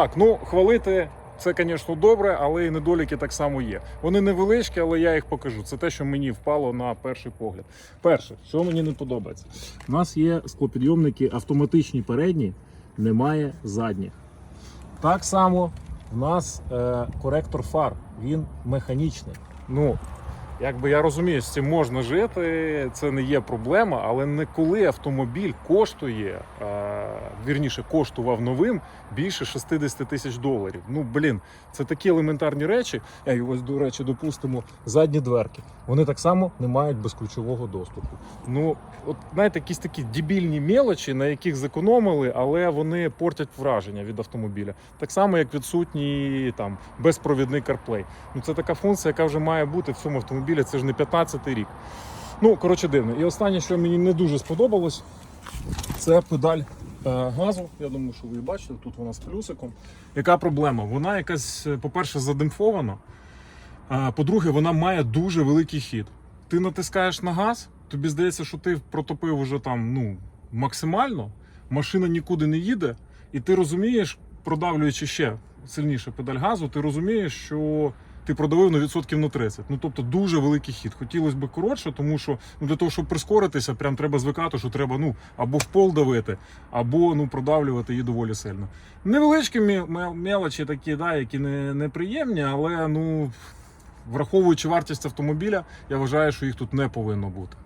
Так, ну хвалити це, звісно, добре, але і недоліки так само є. Вони невеличкі, але я їх покажу. Це те, що мені впало на перший погляд. Перше, що мені не подобається, у нас є склопідйомники автоматичні передні, немає задніх. Так само в нас е, коректор фар, він механічний. Ну, якби я розумію, з цим можна жити, це не є проблема, але не коли автомобіль коштує, е, вірніше, коштував новим більше 60 тисяч доларів. Ну, блін, це такі елементарні речі. І ось, до речі, допустимо, задні дверки. Вони так само не мають безключового доступу. Ну, от знаєте, якісь такі дебільні мелочі, на яких зекономили, але вони портять враження від автомобіля. Так само, як відсутній там безпровідний CarPlay. Ну, це така функція, яка вже має бути в цьому автомобілі. Це ж не 15-й рік. Ну, коротше, дивно. І останнє, що мені не дуже сподобалось, це педаль е, газу. Я думаю, що ви її бачите, тут вона з плюсиком. Яка проблема? Вона якась, е, по-перше, задимфована. А по-друге, вона має дуже великий хід. Ти натискаєш на газ, тобі здається, що ти протопив уже там ну, максимально, машина нікуди не їде, і ти розумієш, продавлюючи ще сильніше педаль газу, ти розумієш, що ти продавив на відсотків на 30. Ну тобто дуже великий хід. Хотілося б коротше, тому що ну, для того, щоб прискоритися, прям треба звикати, що треба ну, або в пол давити, або ну, продавлювати її доволі сильно. Невеличкі мелочі такі, да, які не, неприємні, але ну, враховуючи вартість автомобіля, я вважаю, що їх тут не повинно бути.